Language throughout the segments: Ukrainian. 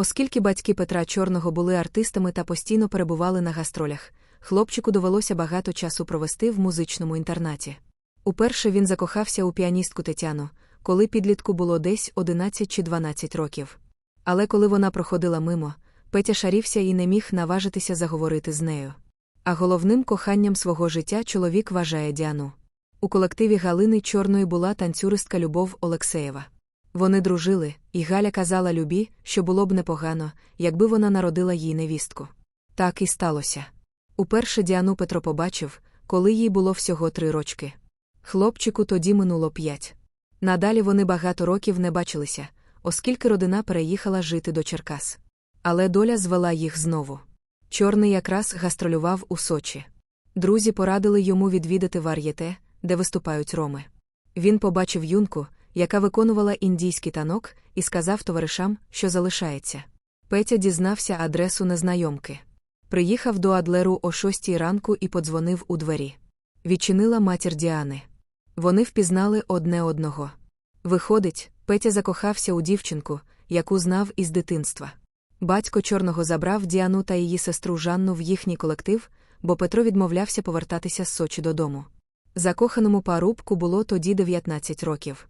Оскільки батьки Петра Чорного були артистами та постійно перебували на гастролях, хлопчику довелося багато часу провести в музичному інтернаті. Уперше він закохався у піаністку Тетяну, коли підлітку було десь 11 чи 12 років. Але коли вона проходила мимо, Петя шарівся і не міг наважитися заговорити з нею. А головним коханням свого життя чоловік вважає Діану. У колективі Галини Чорної була танцюристка Любов Олексеєва. Вони дружили, і Галя казала Любі, що було б непогано, якби вона народила їй невістку. Так і сталося. Уперше Діану Петро побачив, коли їй було всього три рочки. Хлопчику тоді минуло п'ять. Надалі вони багато років не бачилися, оскільки родина переїхала жити до Черкас. Але доля звела їх знову. Чорний якраз гастролював у Сочі. Друзі порадили йому відвідати вар'єте, де виступають роми. Він побачив юнку, яка виконувала індійський танок, і сказав товаришам, що залишається. Петя дізнався адресу незнайомки. Приїхав до Адлеру о шостій ранку і подзвонив у двері. Відчинила матір Діани. Вони впізнали одне одного. Виходить, Петя закохався у дівчинку, яку знав із дитинства. Батько чорного забрав Діану та її сестру Жанну в їхній колектив, бо Петро відмовлявся повертатися з Сочі додому. Закоханому парубку було тоді 19 років.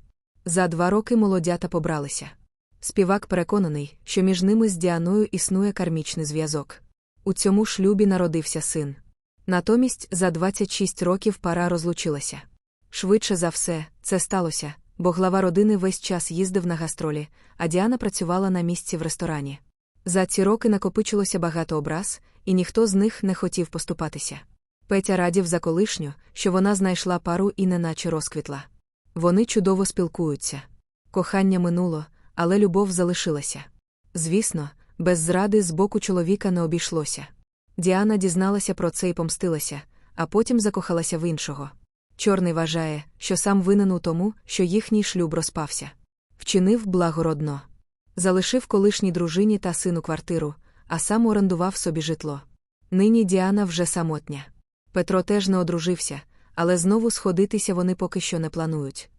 За два роки молодята побралися. Співак переконаний, що між ними з Діаною існує кармічний зв'язок. У цьому шлюбі народився син. Натомість за 26 років пара розлучилася. Швидше за все, це сталося, бо глава родини весь час їздив на гастролі, а Діана працювала на місці в ресторані. За ці роки накопичилося багато образ, і ніхто з них не хотів поступатися. Петя радів за колишню, що вона знайшла пару і неначе розквітла. Вони чудово спілкуються. Кохання минуло, але любов залишилася. Звісно, без зради з боку чоловіка не обійшлося. Діана дізналася про це і помстилася, а потім закохалася в іншого. Чорний вважає, що сам винен у тому, що їхній шлюб розпався. Вчинив благородно. Залишив колишній дружині та сину квартиру, а сам орендував собі житло. Нині Діана вже самотня. Петро теж не одружився, але знову сходитися вони поки що не планують.